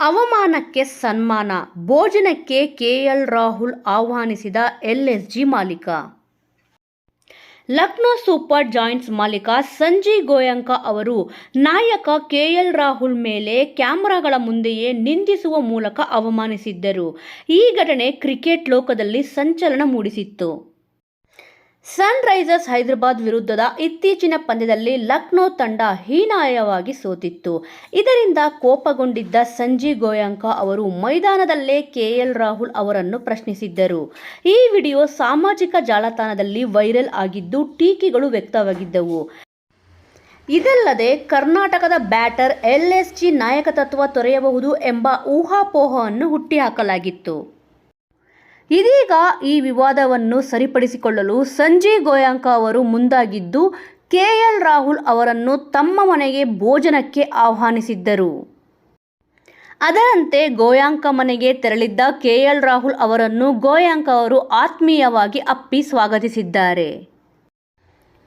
ಅವಮಾನಕ್ಕೆ ಸನ್ಮಾನ, ಭೋಜನಕ್ಕೆ ಕೆಎಲ್ ರಾಹುಲ್ ಆಹ್ವಾನಿಸಿದ ಎಲ್ಎಸ್ಜಿ ಮಾಲೀಕ. ಲಕ್ನೋ ಸೂಪರ್ ಜಾಯಿಂಟ್ಸ್ ಮಾಲೀಕ ಸಂಜಯ್ ಗೋಯಂಕ ಅವರು ನಾಯಕ ಕೆಎಲ್ ರಾಹುಲ್ ಮೇಲೆ ಕ್ಯಾಮ್ರಾಗಳ ಮುಂದೆಯೇ ನಿಂದಿಸುವ ಮೂಲಕ ಅವಮಾನಿಸಿದ್ದರು. ಈ ಘಟನೆ ಕ್ರಿಕೆಟ್ ಲೋಕದಲ್ಲಿ ಸಂಚಲನ ಮೂಡಿಸಿತ್ತು. ಸನ್ ರೈಸರ್ಸ್ ಹೈದರಾಬಾದ್ ವಿರುದ್ಧದ ಇತ್ತೀಚಿನ ಪಂದ್ಯದಲ್ಲಿ ಲಕ್ನೋ ತಂಡ ಹೀನಾಯವಾಗಿ ಸೋತಿತ್ತು. ಇದರಿಂದ ಕೋಪಗೊಂಡಿದ್ದ ಸಂಜೀವ್ ಗೋಯಂಕ ಅವರು ಮೈದಾನದಲ್ಲೇ ಕೆಎಲ್ ರಾಹುಲ್ ಅವರನ್ನು ಪ್ರಶ್ನಿಸಿದ್ದರು. ಈ ವಿಡಿಯೋ ಸಾಮಾಜಿಕ ಜಾಲತಾಣದಲ್ಲಿ ವೈರಲ್ ಆಗಿದ್ದು ಟೀಕೆಗಳು ವ್ಯಕ್ತವಾಗಿದ್ದವು. ಇದಲ್ಲದೆ ಕರ್ನಾಟಕದ ಬ್ಯಾಟರ್ ಎಲ್ಎಸ್ಜಿ ನಾಯಕತ್ವ ತೊರೆಯಬಹುದು ಎಂಬ ಊಹಾಪೋಹವನ್ನು ಹುಟ್ಟಿಹಾಕಲಾಗಿತ್ತು. ಇದೀಗ ಈ ವಿವಾದವನ್ನು ಸರಿಪಡಿಸಿಕೊಳ್ಳಲು ಸಂಜಯ್ ಗೋಯಾಂಕ ಅವರು ಮುಂದಾಗಿದ್ದು, ಕೆಎಲ್ ರಾಹುಲ್ ಅವರನ್ನು ತಮ್ಮ ಮನೆಗೆ ಭೋಜನಕ್ಕೆ ಆಹ್ವಾನಿಸಿದ್ದರು. ಅದರಂತೆ ಗೋಯಾಂಕ ಮನೆಗೆ ತೆರಳಿದ್ದ ಕೆಎಲ್ ರಾಹುಲ್ ಅವರನ್ನು ಗೋಯಾಂಕ ಅವರು ಆತ್ಮೀಯವಾಗಿ ಅಪ್ಪಿ ಸ್ವಾಗತಿಸಿದ್ದಾರೆ.